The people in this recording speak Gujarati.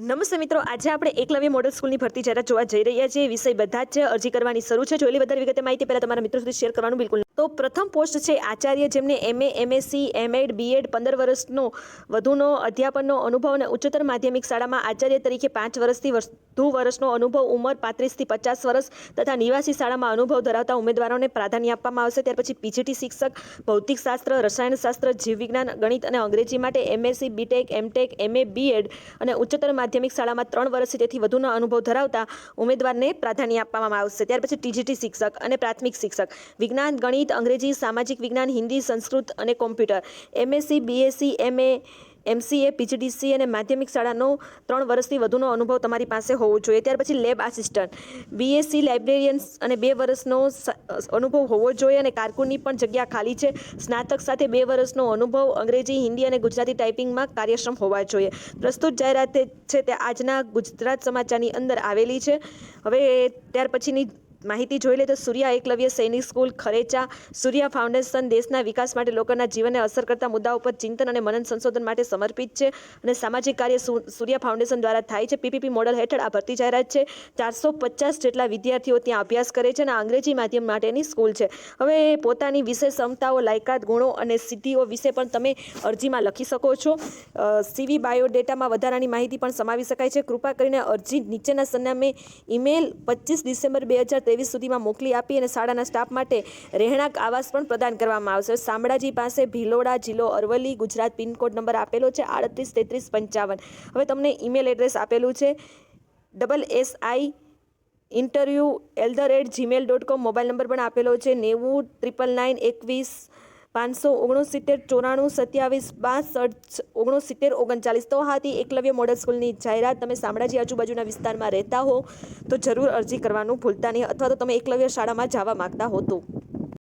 નમસ્તે મિત્રો, આજે આપણે એકલવ્ય મોડલ સ્કૂલની ભરતી જાહેરાત જોવા જઈ રહ્યા છીએ, વિષય બધા જ અરજી કરવાની શરૂ છે જોયેલી વધારે વિગતે માહિતી પહેલા તમારા મિત્રો સુધી શેર કરવાનું બિલકુલ. તો પ્રથમ પોસ્ટ છે આચાર્ય જેમને એમએ એમએસસી એમએડ બીએડ પંદર વર્ષનો વધુનો અધ્યાપનનો અનુભવ અને ઉચ્ચતર માધ્યમિક શાળામાં આચાર્ય તરીકે પાંચ વર્ષથી વધુ વર્ષનો અનુભવ, ઉંમર પાંત્રીસથી પચાસ વર્ષ તથા નિવાસી શાળામાં અનુભવ ધરાવતા ઉમેદવારોને પ્રાધાન્ય આપવામાં આવશે. ત્યાર પછી પીજીટી શિક્ષક, ભૌતિકશાસ્ત્ર, રસાયણશાસ્ત્ર, જીવવિજ્ઞાન, ગણિત અને અંગ્રેજી માટે MSc BTech MTech MA BEd અને ઉચ્ચતર માધ્યમિક શાળામાં ત્રણ વર્ષથી તેથી વધુનો અનુભવ ધરાવતા ઉમેદવારને પ્રાધાન્ય આપવામાં આવશે. ત્યાર પછી ટીજીટી શિક્ષક અને પ્રાથમિક શિક્ષક, વિજ્ઞાન, ગણિત અંગ્રેજી, સામાજિક વિજ્ઞાન, હિન્દી, સંસ્કૃત અને computer. MSc BSc MA MCA PGDC અને માધ્યમિક શાળાનો ત્રણ વર્ષથી વધુનો અનુભવ તમારી પાસે હોવો જોઈએ. ત્યાર પછી લેબ આસિસ્ટન્ટ. બીએસસી લાઇબ્રેરિયન્સ અને બે વર્ષનો અનુભવ હોવો જોઈએ અને કારકુનની પણ જગ્યા ખાલી છે. સ્નાતક સાથે બે વર્ષનો અનુભવ અંગ્રેજી, હિન્દી અને ગુજરાતી ટાઈપિંગમાં કાર્યક્ષમ હોવા જોઈએ. પ્રસ્તુત જાહેરાત છે તે આજના ગુજરાત સમાચારની અંદર આવેલી છે. હવે ત્યાર પછીની માહિતી જોઈ લે તો સૂર્યા એકલવ્ય સૈનિક સ્કૂલ ખરેચા. સૂર્યા ફાઉન્ડેશન દેશના વિકાસ માટે લોકોના જીવનને અસર કરતા મુદ્દાઓ પર ચિંતન અને મનન સંશોધન માટે સમર્પિત છે અને સામાજિક કાર્ય સૂર્યા ફાઉન્ડેશન દ્વારા થાય છે. પીપીપી મોડલ હેઠળ આ ભરતી જાહેરાત છે. ચારસો પચાસ જેટલા વિદ્યાર્થીઓ ત્યાં અભ્યાસ કરે છે અને અંગ્રેજી માધ્યમ માટેની સ્કૂલ છે. હવે પોતાની વિશેષ ક્ષમતાઓ લાયકાત, ગુણો અને સિદ્ધિઓ વિશે પણ તમે અરજીમાં લખી શકો છો. સીવી બાયોડેટામાં વધારાની માહિતી પણ સમાવી શકાય છે. કૃપા કરીને અરજી નીચેના સરનામે ઈમેલ પચીસ ડિસેમ્બર બે હજાર ત્રેવીસ સુધીમાં મોકલી આપી અને શાળાના સ્ટાફ માટે રહેણાંક આવાસ પણ પ્રદાન કરવામાં આવશે. શામળાજી પાસે ભિલોડા જિલ્લો અરવલ્લી, ગુજરાત પિનકોડ નંબર આપેલો છે, આડત્રીસ, તેત્રીસ, પંચાવન. હવે તમને ઈમેલ એડ્રેસ આપેલું છે, double S I interview L the rate Gmail dot com mobile number પણ આપેલો છે, નેવું, ત્રિપલ નાઇન, એકવીસ પાંચસો ઓગણસિત્તેર ચોરાણું સત્યાવીસ બાસઠ ઓગણસિત્તેર ઓગણચાલીસ. તો હાથી એકલવ્ય મોડલ સ્કૂલની જાહેરાત. તમે શામળાજી આજુબાજુના વિસ્તારમાં રહેતા હો, તો જરૂર અરજી કરવાનું ભૂલતા નહીં અથવા તો તમે એકલવ્ય શાળામાં જવા માગતા હો તો.